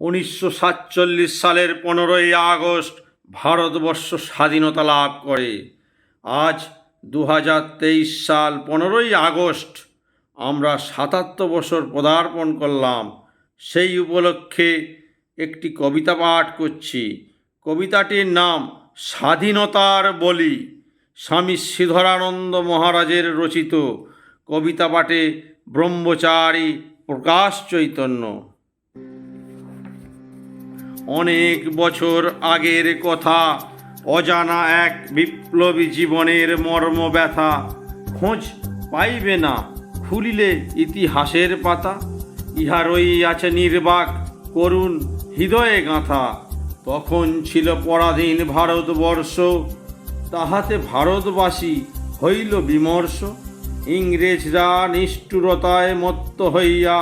উনিশশো সাতচল্লিশ সালের পনেরোই আগস্ট ভারতবর্ষ স্বাধীনতা লাভ করে। আজ দু হাজার তেইশ সাল পনেরোই আগস্ট আমরা সাতাত্তর বছর পদার্পণ করলাম। সেই উপলক্ষে একটি কবিতা পাঠ করছি। কবিতাটির নাম স্বাধীনতার বলি। স্বামী শ্রীধরানন্দ মহারাজের রচিত কবিতা পাঠে ব্রহ্মচারী প্রকাশ চৈতন্য। অনেক বছর আগের কথা। অজানা এক বিপ্লবী জীবনের মর্ম ব্যথা খোঁজ পাইবে না, খুলিলে ইতিহাসের পাতা। ইহারই আছে নির্বাক করুণ হৃদয়ে গাঁথা। তখন ছিল পরাধীন ভারতবর্ষ, তাহাতে ভারতবাসী হইল বিমর্ষ। ইংরেজরা নিষ্ঠুরতায় মত্ত হইয়া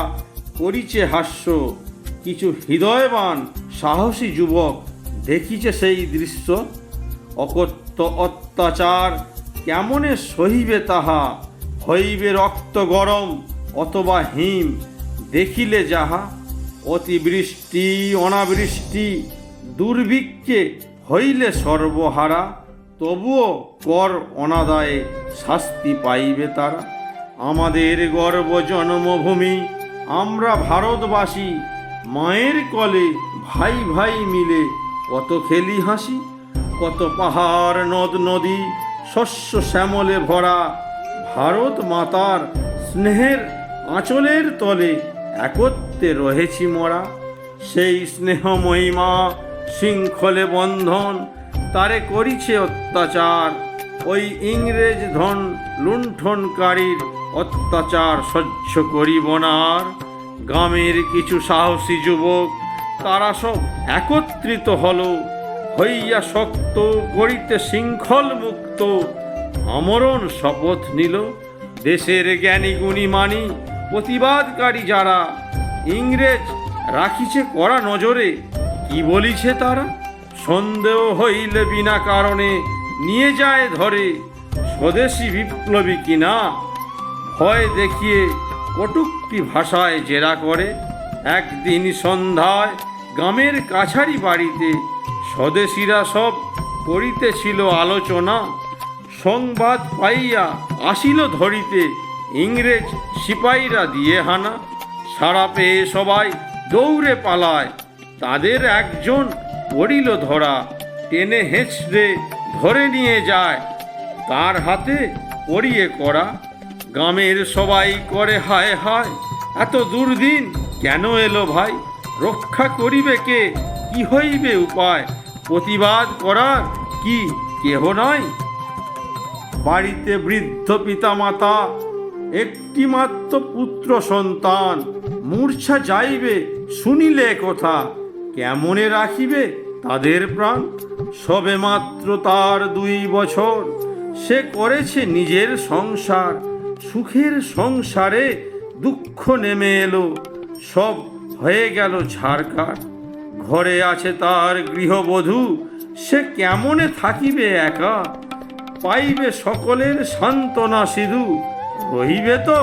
করিছে হাস্য, কিছু হৃদয়বান সাহসী যুবক, দেখিছে সেই দৃশ্য? অকথ্য অত্যাচার কেমনে সহিবে তাহা? হইবে রক্ত গরম অথবা হিম, দেখিলে যাহা? অতিবৃষ্টি, অনাবৃষ্টি, দুর্ভিক্ষে হইলে সর্বহারা, তবুও কর অনাদায়ে শাস্তি পাইবে তারা। আমাদের গর্ব জন্মভূমি আমরা ভারতবাসী, মায়ের কলে ভাই ভাই মিলে কত খেলি হাসি, কত পাহাড়, নদ, নদী, শস্য শ্যামলে ভরা ভারত মাতার স্নেহের আঁচলের তলে একত্রে রহেছি মরা। সেই স্নেহ মহিমা শৃঙ্খলে বন্ধন, তারে করিছে অত্যাচার। ওই ইংরেজ ধন লুণ্ঠনকারীর অত্যাচার সহ্য করিব না গ্রামের কিছু সাহসী যুবক তারা সব একত্রিত হলো, হইয়া শক্ত করিতে শৃঙ্খল মুক্ত। আমরণ শপথ নিল, দেশের জ্ঞানী গুণী মানি, প্রতিবাদকারী যারা। ইংরেজ রাখিছে কড়া নজরে, কি বলিছে তারা? সন্দেহ হইলে বিনা কারণে নিয়ে যায় ধরে, স্বদেশী বিপ্লবী কিনা? ভয় দেখিয়ে কটুক্তি ভাষায় জেরা করে একদিন সন্ধ্যায় গ্রামের কাছারি বাড়িতে স্বদেশীরা সব করিতেছিল আলোচনা। সংবাদ পাইয়া আসিল ধরিতে ইংরেজ সিপাহীরা দিয়ে হানা। সারা পেয়ে সবাই দৌড়ে পালায়। তাদের একজন পড়িল ধরা, টেনে হেঁচড়ে ধরে নিয়ে যায়। তার হাতে পড়িয়ে করা। গ্রামের সবাই করে হায় হায়, এত দুর্দিন কেন এলো ভাই? রক্ষা করিবে কে? কি হইবে উপায়? প্রতিবাদ করার কি কেহ নয় বাড়িতে বৃদ্ধ পিতামাতা একটি মাত্র পুত্র সন্তান। মূর্ছা যাইবে, শুনিলে কথা। কেমনে রাখিবে তাদের প্রাণ? সবে মাত্র তার দুই বছর। সে করেছে নিজের সংসার। সুখের সংসারে দুঃখ নেমে এলো। সব হয়ে গেল ঝাড়কার ঘরে আছে তার গৃহবধূ, সে কেমনে থাকিবে একা? পাইবে সকলের সান্ত্বনা সিধু রহিবে তো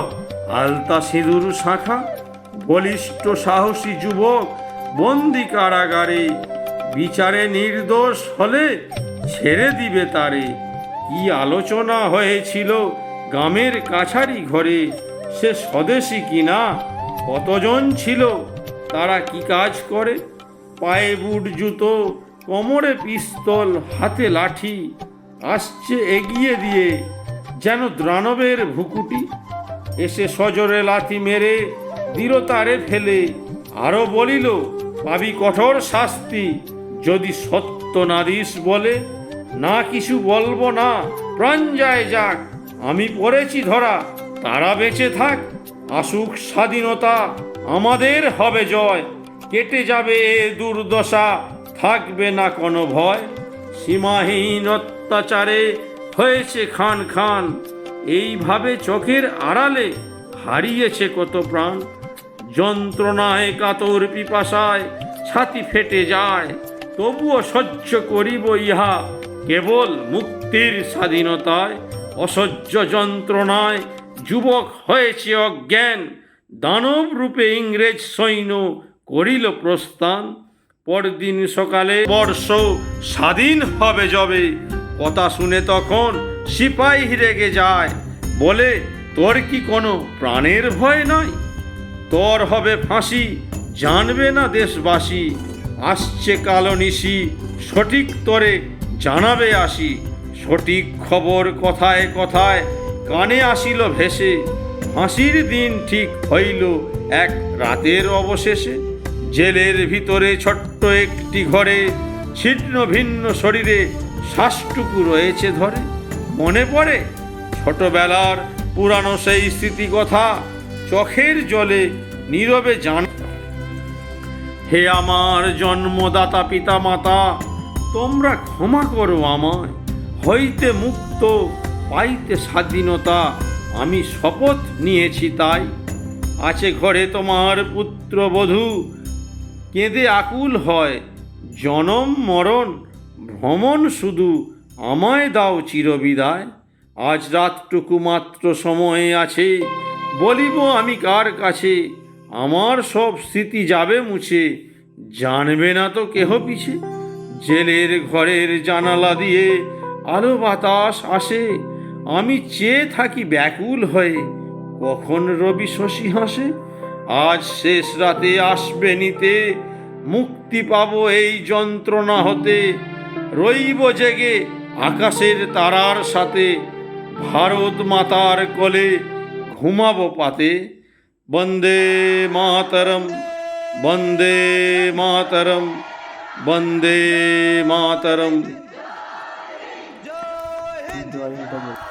আলতা সিঁদুর শাখা। বলিষ্ঠ সাহসী যুবক বন্দি কারাগারে, বিচারে নির্দোষ হলে ছেড়ে দিবে তারে। কি আলোচনা হয়েছিল গ্রামের কাছারি ঘরে, সে স্বদেশী কিনা? কতজন ছিল? তারা কি কাজ করে? পায়ে বুট, জুতো, কোমরে পিস্তল, হাতে লাঠি, আসছে এগিয়ে দিয়ে, যেন দ্রানবের ভুকুটি। এসে সজরে লাথি মেরে দিল তারে ফেলে, আরও বলিল, পাবি কঠোর শাস্তি, যদি সত্য না দিস বলে, না কিছু বলব না। প্রাণ যায় যাক, আমি পড়েছি ধরা, তারা বেঁচে থাক। আসুক স্বাধীনতা, আমাদের হবে জয়। কেটে যাবে এ দুর্দশা, থাকবে না কোনো ভয়। সীমাহীন অত্যাচারে হয়েছে খান খান, এইভাবে চোখের আড়ালে হারিয়েছে কত প্রাণ। যন্ত্রণায় কাতর পিপাসায় ছাতি ফেটে যায়, তবুও সহ্য করিব ইহা। কেবল মুক্তির স্বাধীনতায়, অসহ্য যন্ত্রণায় যুবক হয়েছে অজ্ঞান। দানব রূপে ইংরেজ সৈন্য করিল প্রস্থান। পরদিন সকালে বর্ষ স্বাধীন হবে যবে। কথা শুনে তখন সিপাই রেগে যায়। বলে, তোর কি কোনো প্রাণের ভয় নাই? তোর হবে ফাঁসি, জানবে না দেশবাসী। আসছে কালো নিশি, সঠিক তরে জানাবে আসি। সঠিক খবর কথায় কথায় কানে আসিল ভেসে, হাসির দিন ঠিক হইল এক রাতের অবশেষে। জেলের ভিতরে ছোট্ট একটি ঘরে ছিন্ন ভিন্ন শরীরে শ্বাসটুকু রয়েছে ধরে। মনে পড়ে, ছোটবেলার পুরানো সেই স্মৃতি কথা চোখের জলে নীরবে জান হে আমার জন্মদাতা পিতা মাতা তোমরা ক্ষমা করো আমায়, হইতে মুক্ত পাইতে স্বাধীনতা আমি শপথ নিয়েছি তাই। আছে ঘরে তোমার পুত্রবধূ, কেঁদে আকুল হয়। জনম মরণ, ভ্রমণ শুধু আমায় দাও চিরবিদায়। আজ রাতটুকু মাত্র সময়ে আছে, বলিব আমি কার কাছে? আমার সব স্মৃতি যাবে মুছে, জানবে না তো কেহ পিছে? জেলের ঘরের জানালা দিয়ে আলো বাতাস আসে আমি চেয়ে থাকি ব্যাকুল হয়ে। কখন রবি শশী হাসে? আজ শেষ রাতে আসবে নিতে। মুক্তি পাবো এই যন্ত্রণা হতে। রইব জেগে আকাশের তারার সাথে। ভারত মাতার কোলে ঘুমাবো পাতে। বন্দে মাতরম বন্দে মাতরম বন্দে মাতরম। জয় হিন্দ।